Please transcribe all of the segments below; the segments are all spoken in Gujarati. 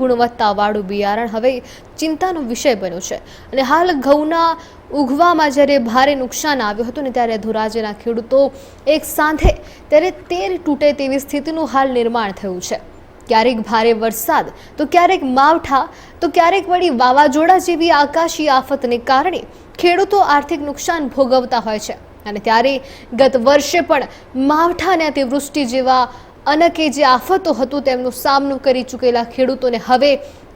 ગુણવત્તાવાળું બિયારણ હવે ચિંતાનો વિષય બન્યો છે. અને હાલ ઘઉંના ઉગવામાં જ્યારે ભારે નુકસાન આવ્યું હતું ને ત્યારે ધોરાજીના ખેડૂતો એક સાંધે ત્યારે તેર તૂટે તેવી સ્થિતિનું હાલ નિર્માણ થયું છે. ક્યારેક ભારે વરસાદ, તો ક્યારેક માવઠા, તો ક્યારેક વળી વાવાઝોડા જેવી આકાશી આફતને કારણે ખેડૂતો આર્થિક નુકસાન ભોગવતા હોય છે. અને ત્યારે ગત વર્ષે પણ માવઠા અને અતિવૃષ્ટિ જેવા અનકે જે આફતો હતું તેમનો સામનો કરી ચૂકેલા ખેડૂતોને હવે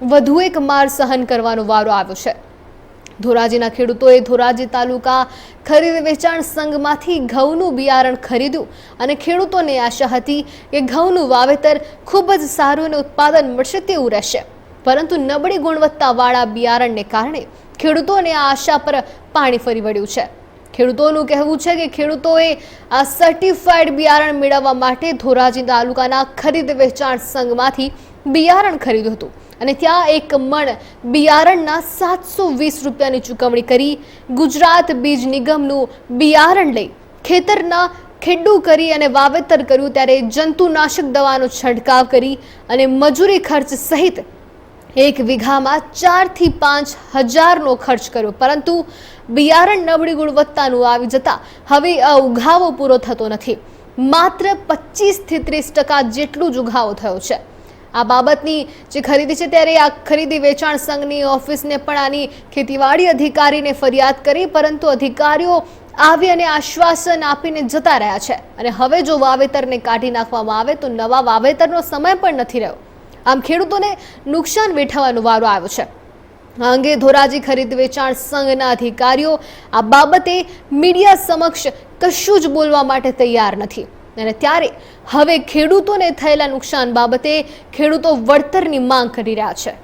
વધુ એક માર સહન કરવાનો વારો આવ્યો છે. ધોરાજીના ખેડૂતોએ ધોરાજી તાલુકા ખરીદ વેચાણ સંઘમાંથી ઘઉંનું બિયારણ ખરીદ્યું અને ખેડૂતોને આશા હતી કે ઘઉંનું વાવેતર ખૂબ જ સારું અને ઉત્પાદન મળશે તેવું રહેશે. પરંતુ નબળી ગુણવત્તાવાળા બિયારણને કારણે ખેડૂતોને આ આશા પર પાણી ફરી વળ્યું છે. ખેડૂતોનું કહેવું છે કે ખેડૂતોએ આ સર્ટિફાઈડ બિયારણ મેળવવા માટે ધોરાજી તાલુકાના ખરીદ વેચાણ સંઘમાંથી બિયારણ ખરીદ્યું હતું. અને ત્યાં એક મણ બિયારણના સાતસો વીસ રૂપિયાની ચૂકવણી કરી ગુજરાત બીજ નિગમનું બિયારણ લઈ ખેતરના ખેડ્ડું કરી અને વાવેતર કર્યું. ત્યારે જંતુનાશક દવાનો છંટકાવ કરી અને મજૂરી ખર્ચ સહિત એક વીઘામાં ચારથી પાંચ હજારનો ખર્ચ કર્યો. પરંતુ બિયારણ નબળી ગુણવત્તાનું આવી જતા હવે આ ઉઘાવો પૂરો થતો નથી. માત્ર પચીસથી ત્રીસ ટકા જેટલું જ ઉઘાવો થયો છે. આ બાબતની જે ખરીદી છે ત્યારે આ ખરીદી વેચાણ સંઘની ઓફિસને પણ આની ખેતીવાડી અધિકારીને ફરિયાદ કરી, પરંતુ અધિકારીઓ આવી અને આશ્વાસન આપીને જતા રહ્યા છે. અને હવે જો વાવેતરને કાઢી નાખવામાં આવે તો નવા વાવેતરનો સમય પણ નથી રહ્યો. આમ ખેડૂતોને નુકસાન વેઠવાનો વારો આવ્યો છે. આ અંગે ધોરાજી ખરીદ વેચાણ સંઘના અધિકારીઓ આ બાબતે મીડિયા સમક્ષ કશું જ બોલવા માટે તૈયાર નથી. અને ત્યારે હવે ખેડૂતોને થયેલા નુકસાન બાબતે ખેડૂતો વળતરની માંગ કરી રહ્યા છે.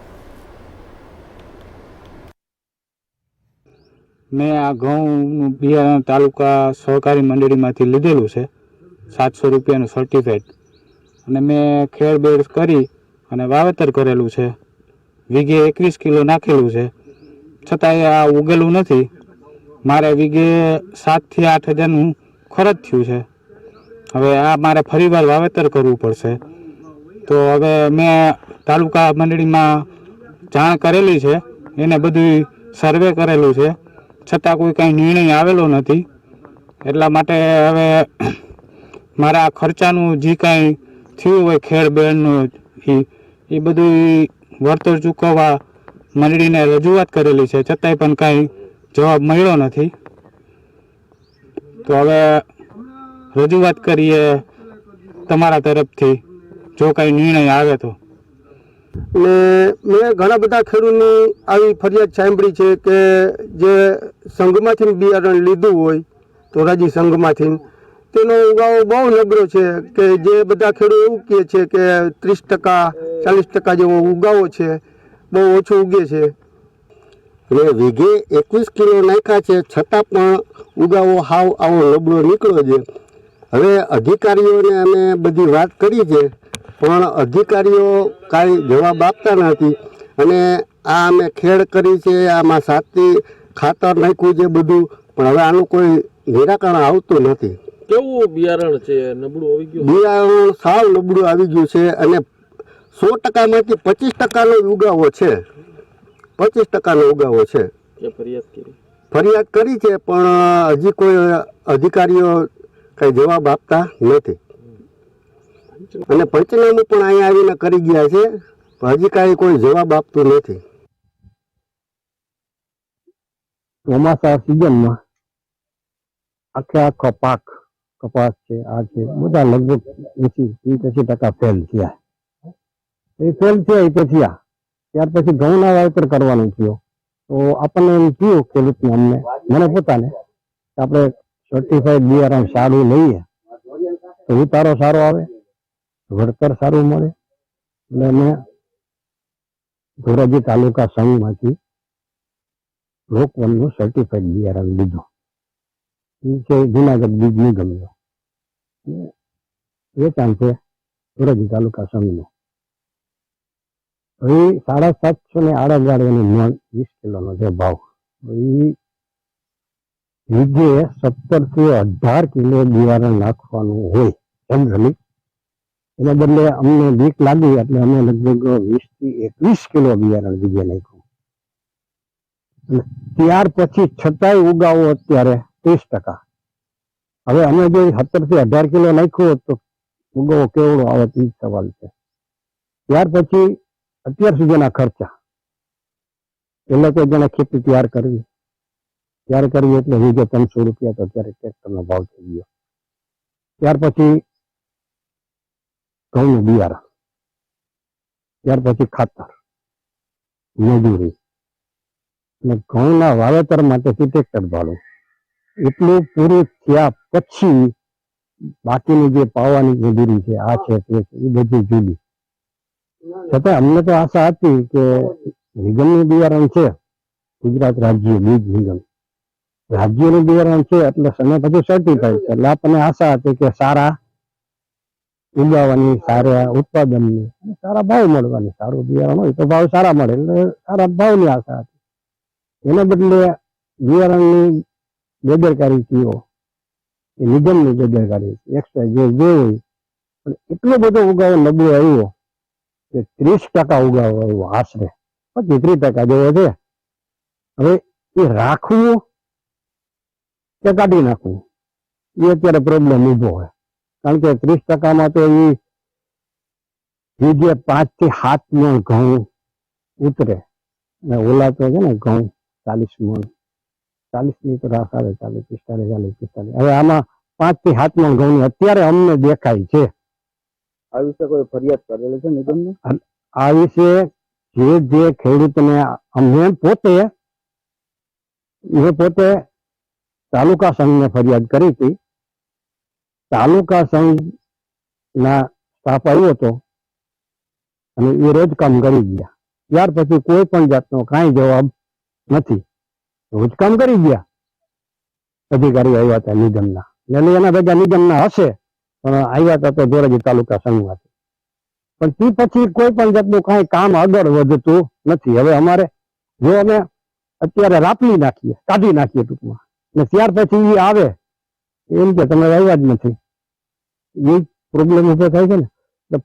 મેં આ ઘઉંનું બિયારણ તાલુકા સહકારી મંડળીમાંથી લીધેલું છે. સાતસો રૂપિયાનું સર્ટિફિકેટ અને મેં ખેડબેડ કરી અને વાવેતર કરેલું છે. વીઘે એકવીસ કિલો નાખેલું છે. છતાંય આ ઉગેલું નથી. મારે વીઘે સાતથી આઠ હજારનું ખર્ચ થયું છે. હવે આ મારે ફરીવાર વાવેતર કરવું પડશે. તો હવે મેં તાલુકા મંડળીમાં જાણ કરેલી છે. એને બધું સર્વે કરેલું છે. છતાં કોઈ કાંઈ નિર્ણય આવેલો નથી. એટલા માટે હવે મારા ખર્ચાનું જે કાંઈ થયું હોય ખેડ બેનનું એ એ બધું વળતર ચૂકવવા મંડળીને રજૂઆત કરેલી છે. છતાંય પણ કાંઈ જવાબ મળ્યો નથી. તો હવે રજૂઆત કરીએ તમારા તરફથી, જો કાંઈ નિર્ણય આવે તો. ને મેં ઘણા બધા ખેડૂતની આવી ફરિયાદ સાંભળી છે કે જે સંઘમાંથી બિયારણ લીધું હોય, તો રાજી સંઘમાંથી તેનો ઉગાવો બહુ નબળો છે કે જે બધા ખેડૂત એવું કહે છે કે ત્રીસ ટકા, ચાલીસ ટકા જેવો ઉગાવો છે, બહુ ઓછો ઉગે છે. એટલે વીઘે એકવીસ કિલો નાખ્યા છે, છતાં પણ ઉગાવો હાવ આવો નબળો નીકળ્યો છે. હવે અધિકારીઓને અમે બધી વાત કરી છે, પણ અધિકારીઓ કાંઈ જવાબ આપતા નથી. અને આ અમે ખેડ કરી છે, આમાં સાતી ખાતર નાખ્યું છે બધું, પણ હવે આનું કોઈ નિરાકરણ આવતું નથી. કેવું બિયારણ છે? નબળું આવી ગયું? બિયારણ સાવ નબળું આવી ગયું છે અને સો ટકામાંથી પચીસ ટકાનો ઉગાવો છે. પચીસ ટકાનો ઉગાવો છે. ફરિયાદ કરી? ફરિયાદ કરી છે પણ હજી કોઈ અધિકારીઓ કઈ જવાબ આપતા નથી. અને પંચનામું પણ અહીંયા આવીને કરી ગયા છે હજી કાંઈ કોઈ જવાબ આપતું નથી. ચોમાસા સિઝનમાં આખે આખો પાક કપાસ છે આ છે બધા લગભગ એસી પંચ્યાસી ટકા ફેલ થયા એ ફેલ થયા એ પછી આ ત્યાર પછી ઘઉંના વાવેતર કરવાનું થયો તો આપણને એમ થયું ખેડૂતને અમને મને પોતાને કે આપણે સર્ટિફાઈડ બિયારણ સારું લઈએ તો ઉતારો સારો આવે વળતર સારું મળે એટલે મેં ધોરાજી તાલુકા સંઘમાંથી લોકવનનું સર્ટિફાઈડ બિયારણ લીધું એ છે જુનાગઢ બીજ નિગમનો ને વેચાણ છે ધોરાજી તાલુકા સંઘનું. એ સાડા સાતસો ને આડાગાળીની મણ વીસ કિલોનો છે ભાવ. એ વીઘે સત્તરથી અઢાર કિલો બિયારણ નાખવાનું હોય જનરલી એના બદલે અમને બીક લાગી એટલે અમે લગભગ વીસથી એકવીસ કિલો બિયારણ બીજે નાખ્યું. અને ત્યાર પછી છતાંય ઉગાવો અત્યારે ત્રીસ ટકા. હવે અમે જો સત્તરથી અઢાર કિલો નાખ્યું હોત તો ઉગાવો કેવડો આવે તે જ સવાલ છે. ત્યાર પછી અત્યાર સુધીના ખર્ચા. એટલે કોઈ જેને ખેતી તૈયાર કરવી. તૈયાર કરવી એટલે વીઘે ત્રણસો રૂપિયા તો અત્યારે ટ્રેક્ટરનો ભાવ થઈ ગયો. ત્યાર પછી ઘઉંનું બિયારણ. ત્યાર પછી ખાતર, મજૂરી. અને ઘઉંના વાવેતર માટે ટ્રેક્ટર ભાડું. એટલું પૂરું થયા પછી બાકીની જે પાવાની મજૂરી છે, આ છે, તે એ બધી જુદી. છતાં અમને તો આશા હતી કે નિગમનું બિયારણ છે, ગુજરાત રાજ્ય, બીજ નિગમ રાજ્યનું બિયારણ છે, એટલે સમય બધું સર્ટિફાઈડ છે, એટલે આપણને આશા હતી કે સારા ઉગાવાની, સારા ઉત્પાદનની સારા ભાવ મળવાની. સારું બિયારણ હોય તો ભાવ સારા મળે, એટલે સારા ભાવની આશા હતી. એના બદલે બિયારણની બેદરકારી કયો એ નિગમની બેદરકારી. એક્સ્ટ્રા જે જે પણ એટલો બધો ઉગાવો નબળો આવ્યો કે ત્રીસ ટકા ઉગાવો આવ્યો આશરે. પછી ત્રીસ ટકા જેવો છે. હવે એ રાખવું કે કાઢી નાખવું? એ અત્યારે પ્રોબ્લેમ ઊભો હોય કારણ કે ત્રીસ ટકામાં તો એ જે પાંચથી સાત મણ ઘઉં ઉતરે. અને ઓલા તો છે ને ઘઉં ચાલીસ મણ. ચાલીસની તો રાસ આવે ચાલીસ પિસ્તાલીસ ચાલીસ પિસ્તાલીસ હવે આમાં પાંચથી સાત મણ ઘઉં અત્યારે અમને દેખાય છે. આ વિશે કોઈ ફરિયાદ કરેલી છે નિગમને? આ વિશે જે જે ખેડૂતને અમે પોતે એ પોતે તાલુકા સંઘને ફરિયાદ કરી હતી. તાલુકા સંઘ ના સ્ટાફ આવ્યો હતો અને એ રોજ કામ કરી ગયા. ત્યાર પછી કોઈ પણ જાતનો કાંઈ જવાબ નથી. રોજ કામ કરી ગયા. અધિકારી આવ્યા હતા નિગમના એટલે એના ભેગા નિગમના હશે, પણ આવ્યા હતા તો ધોરાજી તાલુકા સંઘમાંથી પણ તે પછી કોઈ પણ જાતનું કાંઈ કામ આગળ વધતું નથી. હવે અમારે જો અમે અત્યારે રાપલી નાખીએ, કાઢી નાખીએ ટૂંકમાં. ને ત્યાર પછી એ આવે. એમ કે તમે આવ્યા જ નથી. એ પ્રોબ્લેમ ઊભો થાય છે ને.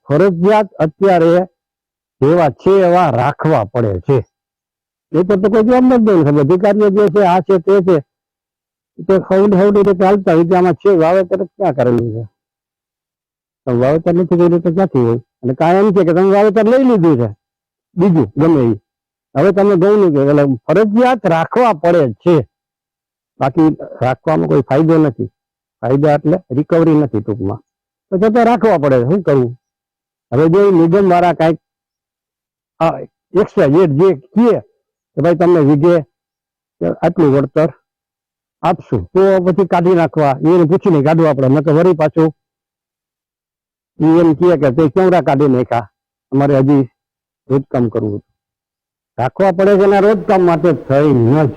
ફરજિયાત અત્યારે જેવા છે એવા રાખવા પડે છે. એ તો કોઈ જવાબ નથી દઉં અધિકારીઓ જે છે, આ છે, તે છે. તે ખવડ ખવડી રીતે હાલતા હોય આમાં છે, વાવેતર ક્યાં કરેલું છે? વાવેતર નથી કર્યું તો ક્યાંથી હોય? અને એમ છે કે તમે વાવેતર લઈ લીધું છે. બીજું, ગમે એ હવે તમે ઘઉં નું કે એટલે ફરજિયાત રાખવા પડે છે. બાકી રાખવામાં કોઈ ફાયદો નથી. ફાયદા એટલે રિકવરી નથી ટૂંકમાં. તો છતાં રાખવા પડે, શું કરવું? હવે જે નિગમ વાળા કાંઈક એક્સ્ટ્રા જે જે કહે કે ભાઈ તમને વિજે આટલું વળતર આપશું. તો પછી કાઢી નાખવા. એને પૂછીને કાઢવા આપણે. નકર વળી પાછું એ એમ કહે કે તે કેવડા કાઢી નાખ્યા? અમારે હજી રોજ કામ કરવું રાખવા પડે છે એના રોજ કામ માટે થઈ ન જ